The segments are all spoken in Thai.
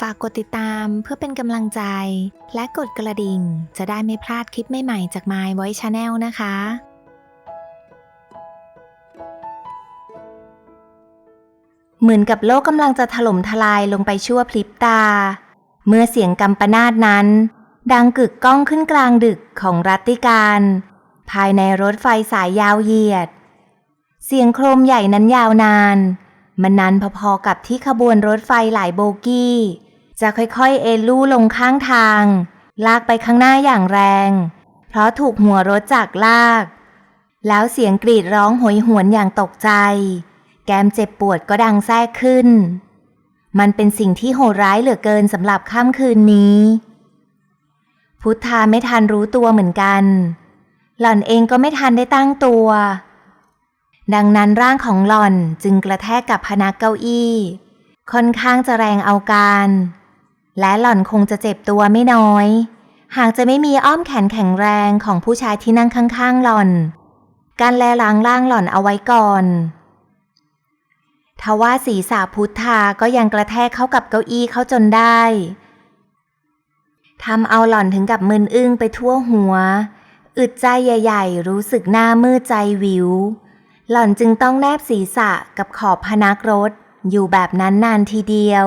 ฝากกดติดตามเพื่อเป็นกำลังใจ และกดกระดิ่ง จะได้ไม่พลาดคลิปใหม่ๆจาก My Voice Channel นะคะเหมือนกับโลกกำลังจะถล่มทลายลงไปชั่วพลิบตา เมื่อเสียงกำปนาดนั้น ดังกึกก้องขึ้นกลางดึกของรัตติการ ภายในรถไฟสายยาวเหยียด เสียงโครมใหญ่นั้นยาวนาน มันนานพอๆกับที่ขบวนรถไฟหลายโบกี้ จะค่อยๆ เอลู่ลงข้างทาง ลากไปข้างหน้าอย่างแรง เพราะถูกหัวรถจากลาก แล้วเสียงกรีดร้องโหยหวนอย่างตกใจ แกมเจ็บปวดก็ดังแทรกขึ้น มันเป็นสิ่งที่โหดร้ายเหลือเกินสำหรับค่ำคืนนี้ พุทธาไม่ทันรู้ตัวเหมือนกัน หล่อนเองก็ไม่ทันได้ตั้งตัว ดังนั้นร่างของหล่อนจึงกระแทกกับพนักเก้าอี้ ค่อนข้างจะแรงเอาการ และหล่อนคงจะเจ็บตัวไม่น้อย หากจะไม่มีอ้อมแขนแข็งแรงของผู้ชายที่นั่งข้างๆหล่อน การแลล้างร่างหล่อนเอาไว้ก่อนทว่าศีรษะพุทธาก็ยังกระแทกเข้ากับเก้าอี้เขาจนได้ทำเอาหล่อนถึงกับมึนอึ้งไปทั่วหัว อึดใจใหญ่ ๆ รู้สึกหน้ามืดใจวิว หล่อนจึงต้องแนบศีรษะกับขอบพนักรถ อยู่แบบนั้นนานทีเดียว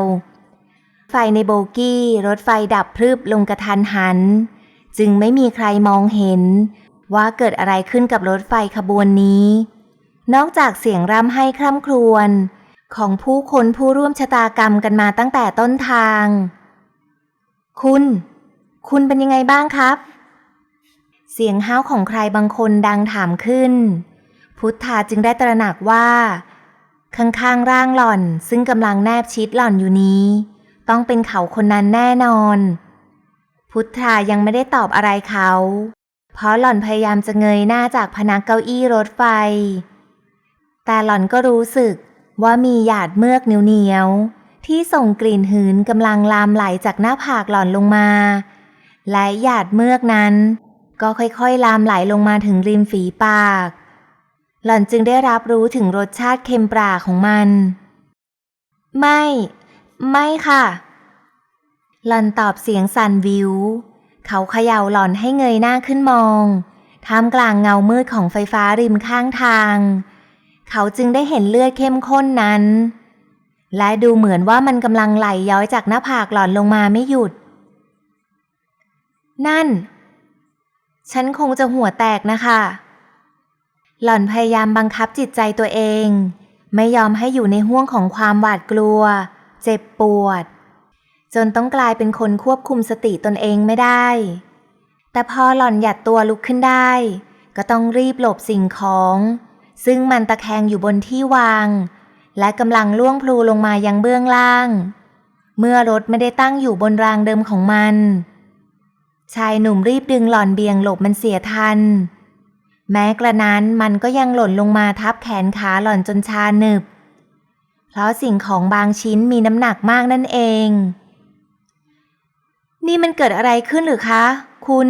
ไฟในโบกี้รถไฟดับพรึบลงกระทันหัน จึงไม่มีใครมองเห็น ว่าเกิดอะไรขึ้นกับรถไฟขบวนนี้ นอกจากเสียงร่ำไห้คร่ำครวญของผู้คนผู้ร่วมชะตากรรมกันมาตั้งแต่ต้นทาง คุณ คุณเป็นยังไงบ้างครับ เสียงห้าวของใครบางคนดังถามขึ้น พุทธาจึงได้ตระหนักว่า ข้างๆร่างหล่อนซึ่งกำลังแนบชิดหล่อนอยู่นี้ ต้องเป็นเขาคนนั้นแน่นอน พุทธายังไม่ได้ตอบอะไรเขา เพราะหล่อนพยายามจะเงยหน้าจากพนักเก้าอี้รถไฟ แต่หล่อนก็รู้สึกว่ามีหยาดเมือกเหนียวๆที่ส่งกลิ่นหืนกำลังลามไหลจากหน้าผากหล่อนลงมา และหยาดเมือกนั้น ก็ค่อยๆลามไหลลงมาถึงริมฝีปาก หล่อนจึงได้รับรู้ถึงรสชาติเค็มปราของมัน ไม่ ไม่ค่ะ หล่อนตอบเสียงสั่นวิว เขาเขย่าหล่อนให้เงยหน้าขึ้นมองท่ามกลางเงามืดของไฟฟ้าริมข้างทาง เขาจึงได้เห็นเลือดเข้มข้นนั้น และดูเหมือนว่ามันกำลังไหลย้อยจากหน้าผากหล่อนลงมาไม่หยุด นั่น ฉันคงจะหัวแตกนะคะ หล่อนพยายามบังคับจิตใจตัวเอง ไม่ยอมให้อยู่ในห่วงของความหวาดกลัว เจ็บปวด จนต้องกลายเป็นคนควบคุมสติตนเองไม่ได้ แต่พอหล่อนหยัดตัวลุกขึ้นได้ ก็ต้องรีบหลบสิ่งของ ซึ่งมันตะแคงอยู่บนที่วาง และกำลังล่วงพลูลงมายังเบื้องล่าง เมื่อรถไม่ได้ตั้งอยู่บนรางเดิมของมัน ชายหนุ่มรีบดึงหล่อนเบี่ยงหลบมันเสียทัน แม้กระนั้นมันก็ยังหล่นลงมาทับแขนขาหล่อนจนชาหนึบ เพราะสิ่งของบางชิ้นมีน้ำหนักมากนั่นเอง นี่มันเกิดอะไรขึ้นหรือคะ คุณ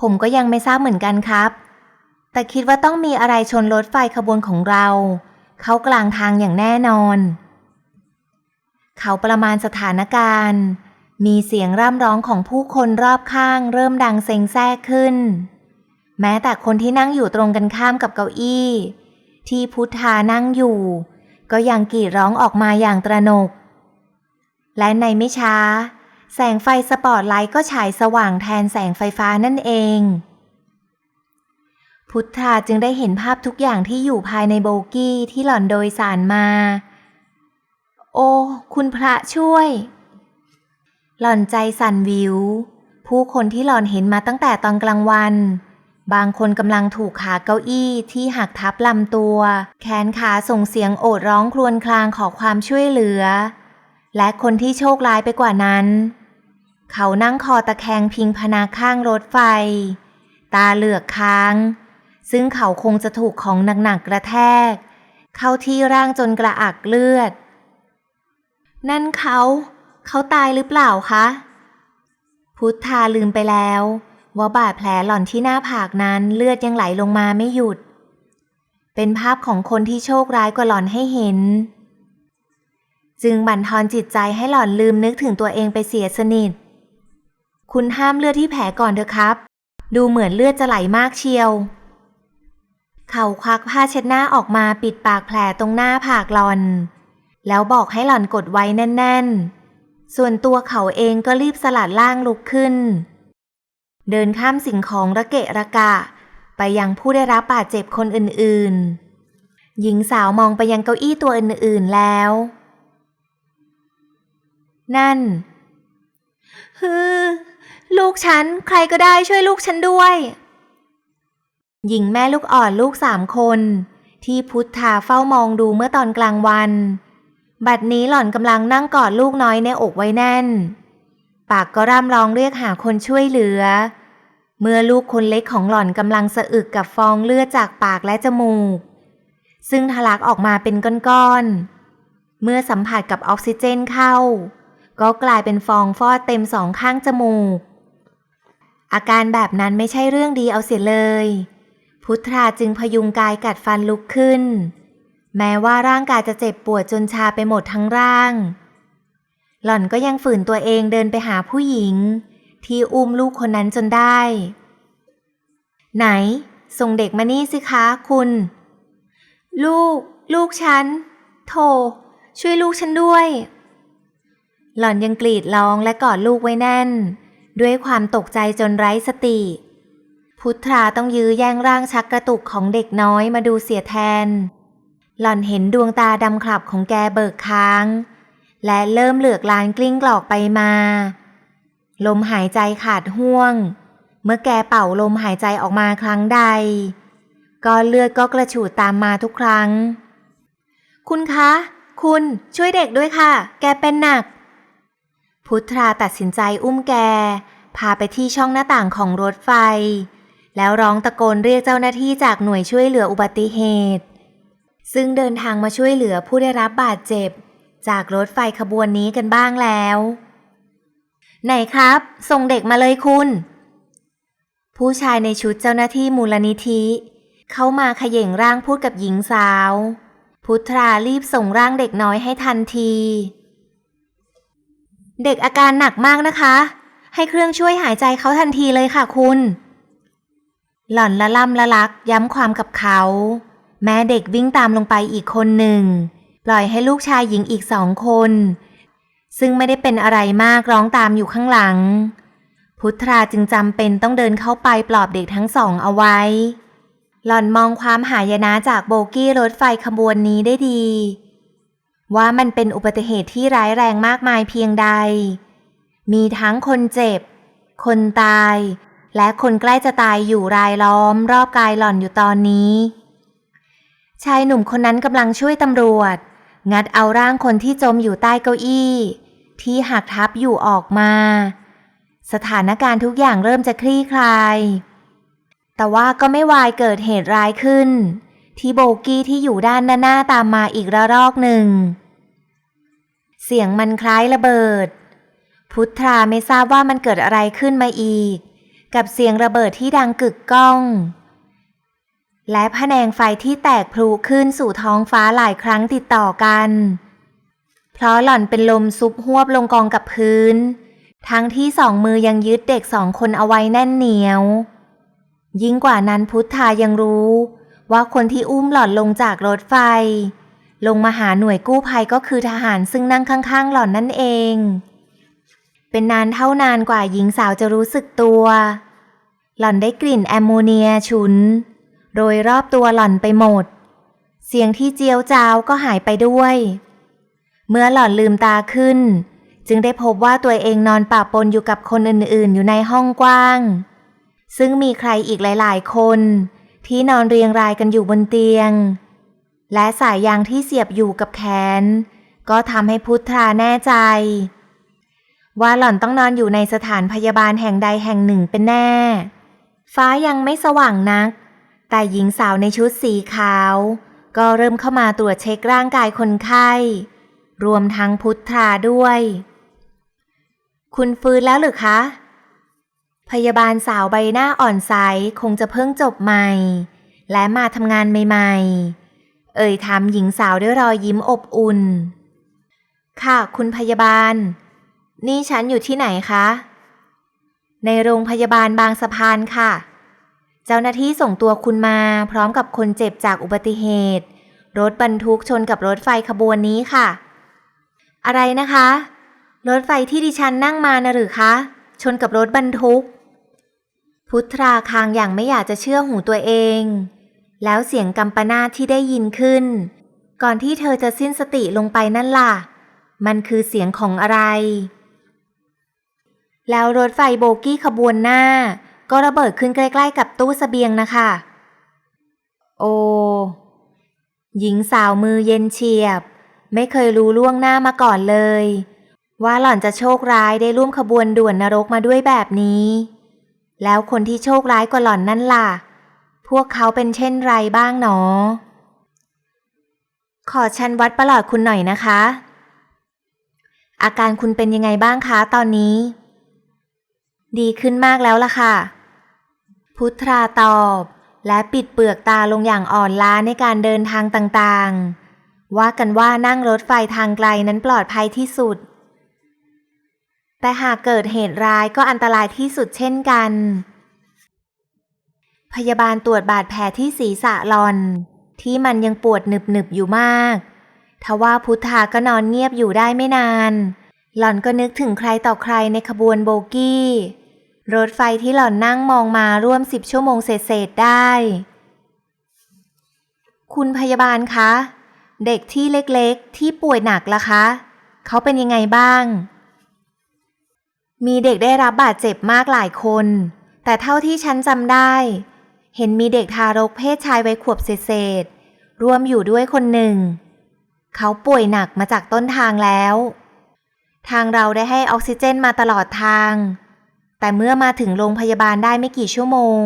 ผมก็ยังไม่ทราบเหมือนกันครับ แต่คิดว่าต้องมีอะไรชนรถไฟขบวนของเรา เขากลางทางอย่างแน่นอน เขาประมาณสถานการณ์ มีเสียงร่ำร้องของผู้คนรอบข้าง เริ่มดังเซ็งแซ่ขึ้น แม้แต่คนที่นั่งอยู่ตรงกันข้ามกับเก้าอี้ ที่พุทธานั่งอยู่ ก็ยังกรีดร้องออกมาอย่างตระหนก และในไม่ช้า แสงไฟสปอตไลท์ก็ฉายสว่างแทนแสงไฟฟ้านั่นเอง พุทธาจึงได้เห็นภาพทุกอย่างที่อยู่ภายในโบกี้ที่หล่อนโดยสารมา โอ้ คุณพระช่วย หล่อนใจสั่นวิว ผู้คนที่หล่อนเห็นมาตั้งแต่ตอนกลางวัน บางคนกำลังถูกขาเก้าอี้ที่หักทับลำตัว แขนขาส่งเสียงโอดร้องครวญครางขอความช่วยเหลือ และคนที่โชคร้ายไปกว่านั้น เขานั่งคอตะแคงพิงพนาข้างรถไฟ ตาเหลือกค้าง ซึ่งเขาคงจะถูกของหนักๆกระแทก เข้าที่ร่างจนกระอักเลือด นั่นเขา เขาตายหรือเปล่าคะ พุทธาลืมไปแล้ว ว่าบาดแผลหล่อนที่หน้าผากนั้นเลือดยังไหลลงมาไม่หยุด เป็นภาพของคนที่โชคร้ายกว่าหล่อนให้เห็น จึงบั่นทอนจิตใจให้หล่อนลืมนึกถึงตัวเองไปเสียสนิท คุณห้ามเลือดที่แผลก่อนเถอะครับ ดูเหมือนเลือดจะไหลมากเชียว เขาควักผ้าเช็ดหน้าออกมาปิดปากแผลตรงหน้าผากหล่อนแล้วบอกให้หล่อนกดไว้แน่น ๆ ส่วนตัวเขาเองก็รีบสลัดล่างลุกขึ้น เดินข้ามสิ่งของระเกะระกะ ไปยังผู้ได้รับบาดเจ็บคนอื่นๆ หญิงสาวมองไปยังเก้าอี้ตัวอื่นๆแล้ว นั่นฮือลูกฉัน ใครก็ได้ช่วยลูกฉันด้วย หญิงแม่ลูกอ่อนลูกสามคน ที่พุทธาเฝ้ามองดูเมื่อตอนกลางวัน บัดนี้หล่อนกำลังนั่งกอดลูกน้อยในอกไว้แน่น ปากก็ร่ำร้องเรียกหาคนช่วยเหลือ เมื่อลูกคนเล็กของหล่อนกำลังสะอึกกับฟองเลือดจากปากและจมูก ซึ่งทะลักออกมาเป็นก้อนๆ เมื่อสัมผัสกับออกซิเจนเข้า ก็กลายเป็นฟองฟอดเต็มสองข้างจมูก อาการแบบนั้นไม่ใช่เรื่องดีเอาเสียเลย พุทธาจึงพยุงกายกัดฟันลุกขึ้น แม้ว่าร่างกายจะเจ็บปวดจนชาไปหมดทั้งร่าง หล่อนก็ยังฝืนตัวเองเดินไปหาผู้หญิง ที่อุ้มลูกคนนั้นจนได้ ไหน ส่งเด็กมานี่สิคะคุณ ลูก ลูกฉันโถช่วยลูกฉันด้วย หล่อนยังกรีดร้องและกอดลูกไว้แน่น ด้วยความตกใจจนไร้สติ พุทธาต้องยื้อแย่งร่างชักกระตุกของเด็กน้อยมาดูเสียแทน หล่อนเห็นดวงตาดำขลับของแกเบิกค้าง และเริ่มเหลือกลานกลิ้งกลอกไปมา ลมหายใจขาดห่วง เมื่อแกเป่าลมหายใจออกมาครั้งใด ก็เลือดก็กระฉูดตามมาทุกครั้ง คุณคะ คุณช่วยเด็กด้วยค่ะ แกเป็นหนัก พุทธาตัดสินใจอุ้มแก พาไปที่ช่องหน้าต่างของรถไฟ แล้วร้องตะโกนเรียกเจ้าหน้าที่จากหน่วยช่วยเหลืออุบัติเหตุ ซึ่งเดินทางมาช่วยเหลือผู้ได้รับบาดเจ็บ จากรถไฟขบวนนี้กันบ้างแล้ว ไหนครับ ส่งเด็กมาเลยคุณ ผู้ชายในชุดเจ้าหน้าที่มูลนิธิ เข้ามาขย่งร่างพูดกับหญิงสาว พุทธารีบส่งร่างเด็กน้อยให้ทันที เด็กอาการหนักมากนะคะ ให้เครื่องช่วยหายใจเขาทันทีเลยค่ะคุณ หล่อนละล่ำละลักย้ำความกับเขา แม้เด็กวิ่งตามลงไปอีกคนหนึ่ง ปล่อยให้ลูกชายหญิงอีกสองคน ซึ่งไม่ได้เป็นอะไรมากร้องตามอยู่ข้างหลัง พุทธาจึงจำเป็นต้องเดินเข้าไปปลอบเด็กทั้งสองเอาไว้ หล่อนมองความหายนะจากโบกี้รถไฟขบวนนี้ได้ดี ว่ามันเป็นอุบัติเหตุที่ร้ายแรงมากมายเพียงใด มีทั้งคนเจ็บ คนตาย และคนใกล้จะตายอยู่รายล้อมรอบกายหล่อนอยู่ตอนนี้ ชายหนุ่มคนนั้นกำลังช่วยตำรวจ งัดเอาร่างคนที่จมอยู่ใต้เก้าอี้ ที่หักทับอยู่ออกมา สถานการณ์ทุกอย่างเริ่มจะคลี่คลาย แต่ว่าก็ไม่วายเกิดเหตุร้ายขึ้น ที่โบกี้ที่อยู่ด้านหน้าตามมาอีกระลอกหนึ่ง เสียงมันคล้ายระเบิด พุทธาไม่ทราบว่ามันเกิดอะไรขึ้นมาอีก กับเสียงระเบิดที่ดังกึกก้อง และผนงไฟที่แตกพลุขึ้นสู่ท้องฟ้าหลายครั้งติดต่อกัน เพราะหล่อนเป็นลมซุบหวบลงกองกับพื้น ทั้งที่สองมือยังยึดเด็กสองคนเอาไว้แน่นเหนียว ยิ่งกว่านั้นพุทธายังรู้ ว่าคนที่อุ้มหล่อนลงจากรถไฟ ลงมาหาหน่วยกู้ภัยก็คือทหารซึ่งนั่งข้างๆหล่อนนั่นเอง เป็นนานเท่านานกว่าหญิงสาวจะรู้สึกตัว หล่อนได้กลิ่นแอมโมเนียฉุน โดยรอบตัวหล่อนไปหมด เสียงที่เจียวจาวก็หายไปด้วย เมื่อหล่อนลืมตาขึ้น จึงได้พบว่าตัวเองนอนปะปนอยู่กับคนอื่นๆ อยู่ในห้องกว้าง ซึ่งมีใครอีกหลายๆ คนที่นอนเรียงรายกันอยู่บนเตียง และสายยางที่เสียบอยู่กับแขน ก็ทำให้พุทธาแน่ใจ ว่าหล่อนต้องนอนอยู่ในสถานพยาบาลแห่งใดแห่งหนึ่งเป็นแน่ ฟ้ายังไม่สว่างนัก แต่หญิงสาวในชุดสีขาว ก็เริ่มเข้ามาตรวจเช็คร่างกายคนไข้ รวมทั้งพุทธาด้วย คุณฟื้นแล้วหรือคะ พยาบาลสาวใบหน้าอ่อนใสคงจะเพิ่งจบใหม่ และมาทำงานใหม่ๆ เอ่ยถามหญิงสาวด้วยรอยยิ้มอบอุ่น ค่ะคุณพยาบาล นี่ฉันอยู่ที่ไหนคะ ในโรงพยาบาลบางสะพานค่ะ เจ้าหน้าที่ส่งตัวคุณมาพร้อมกับคนเจ็บจากอุบัติเหตุ รถบรรทุกชนกับรถไฟขบวนนี้ค่ะ อะไรนะคะ รถไฟที่ดิฉันนั่งมานะหรือคะ ชนกับรถบรรทุก พุทราคางอย่างไม่อยากจะเชื่อหูตัวเอง แล้วเสียงกำปนาที่ได้ยินขึ้น ก่อนที่เธอจะสิ้นสติลงไปนั่นล่ะ มันคือเสียงของอะไร แล้วรถไฟโบกี้ขบวนหน้า ก็ระเบิดขึ้นใกล้ๆกับตู้เสบียงนะคะ โอ หญิงสาวมือเย็นเฉียบ ไม่เคยรู้ล่วงหน้ามาก่อนเลย ว่าหล่อนจะโชคร้ายได้ร่วมขบวนด่วนนรกมาด้วยแบบนี้ แล้วคนที่โชคร้ายกว่าหล่อนนั่นล่ะ พวกเขาเป็นเช่นไรบ้างหนอ ขอชันวัดประหลอดคุณหน่อยนะคะ อาการคุณเป็นยังไงบ้างคะตอนนี้ดีขึ้นมากแล้วล่ะค่ะ พุทราตอบ และปิดเปลือกตาลงอย่างอ่อนล้าในการเดินทางต่างๆ ว่ากันว่านั่งรถไฟทางไกลนั้นปลอดภัยที่สุด แต่หากเกิดเหตุร้ายก็อันตรายที่สุดเช่นกัน พยาบาลตรวจบาดแผลที่ศีรษะหลอน ที่มันยังปวดหนึบๆอยู่มากทว่าพุทธาก็นอนเงียบอยู่ได้ไม่นาน หล่อนก็นึกถึงใครต่อใครในขบวนโบกี้ รถไฟที่หล่อนนั่งมองมาร่วมสิบชั่วโมงเศษๆได้ คุณพยาบาลคะ เด็กที่เล็กๆ ที่ป่วยหนักล่ะคะ เขาเป็นยังไงบ้าง มีเด็กได้รับบาดเจ็บมากหลายคน แต่เท่าที่ฉันจำได้ เห็นมีเด็กทารกเพศชายวัยขวบเศษๆร่วมอยู่ด้วยคนหนึ่ง เขาป่วยหนักมาจากต้นทางแล้ว ทางเราได้ให้ออกซิเจนมาตลอดทาง แต่เมื่อมาถึงโรงพยาบาลได้ไม่กี่ชั่วโมง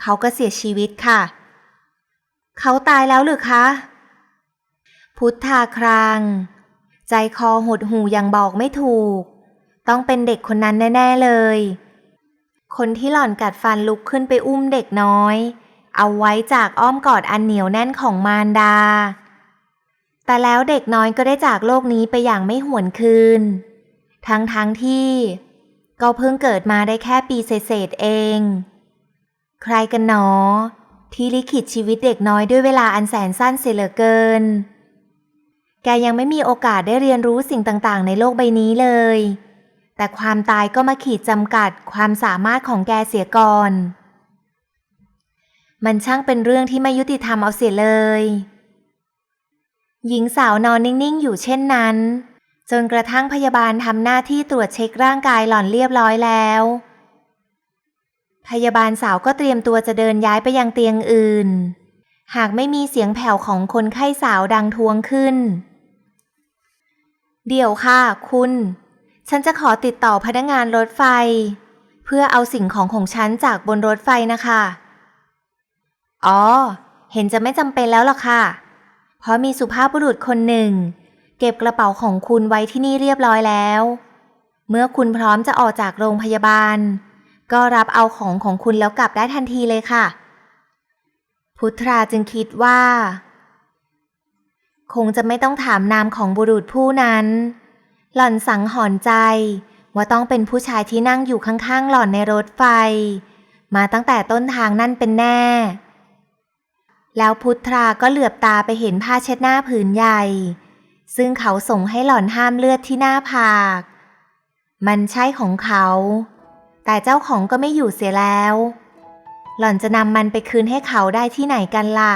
เขาก็เสียชีวิตค่ะ เขาตายแล้วหรือคะ พุทธาคราง ใจคอหดหูอยังบอกไม่ถูก ต้องเป็นเด็กคนนั้นแน่ ๆเลย คนที่หล่อนกัดฟันลุกขึ้นไปอุ้มเด็กน้อย เอาไว้จากอ้อมกอดอันเหนียวแน่นของมารดา แต่แล้วเด็กน้อยก็ได้จากโลกนี้ไปอย่างไม่หวนคืน ทั้งทั้งที่ ก็เพิ่งเกิดมาได้แค่ปีเศษเอง ใครกันหนอ ที่ลิขิตชีวิตเด็กน้อยด้วยเวลาอันแสนสั้นเสียเหลือเกิน แกยังไม่มีโอกาสได้เรียนรู้สิ่งต่างๆ ในโลกใบนี้เลย แต่ความตายก็มาขีดจำกัดความสามารถของแกเสียก่อน มันช่างเป็นเรื่องที่ไม่ยุติธรรมเอาเสียเลย หญิงสาวนอนนิ่งๆอยู่เช่นนั้น จนกระทั่งพยาบาลทำหน้าที่ตรวจเช็คร่างกายหล่อนเรียบร้อยแล้ว พยาบาลสาวก็เตรียมตัวจะเดินย้ายไปยังเตียงอื่น หากไม่มีเสียงแผ่วของคนไข้สาวดังทวงขึ้น เดี๋ยวค่ะคุณ ฉันจะขอติดต่อพนักงานรถไฟ เพื่อเอาสิ่งของของฉันจากบนรถไฟนะคะ อ๋อ เห็นจะไม่จำเป็นแล้วล่ะค่ะ เพราะมีสุภาพบุรุษคนหนึ่ง เก็บกระเป๋าของคุณไว้ที่นี่เรียบร้อยแล้ว เมื่อคุณพร้อมจะออกจากโรงพยาบาล ก็รับเอาของของคุณแล้วกลับได้ทันทีเลยค่ะ พุทราจึงคิดว่า คงจะไม่ต้องถามนามของบุรุษผู้นั้น หล่อนสังหรณ์ใจว่าต้องเป็นผู้ชายที่นั่งอยู่ข้างๆ หล่อนในรถไฟ มาตั้งแต่ต้นทางนั่นเป็นแน่ แล้วพุทราก็เหลือบตาไปเห็นผ้าเช็ดหน้าผืนใหญ่ ซึ่งเขาส่งให้หล่อนห้ามเลือดที่หน้าผาก มันใช่ของเขา แต่เจ้าของก็ไม่อยู่เสียแล้ว หล่อนจะนำมันไปคืนให้เขาได้ที่ไหนกันล่ะ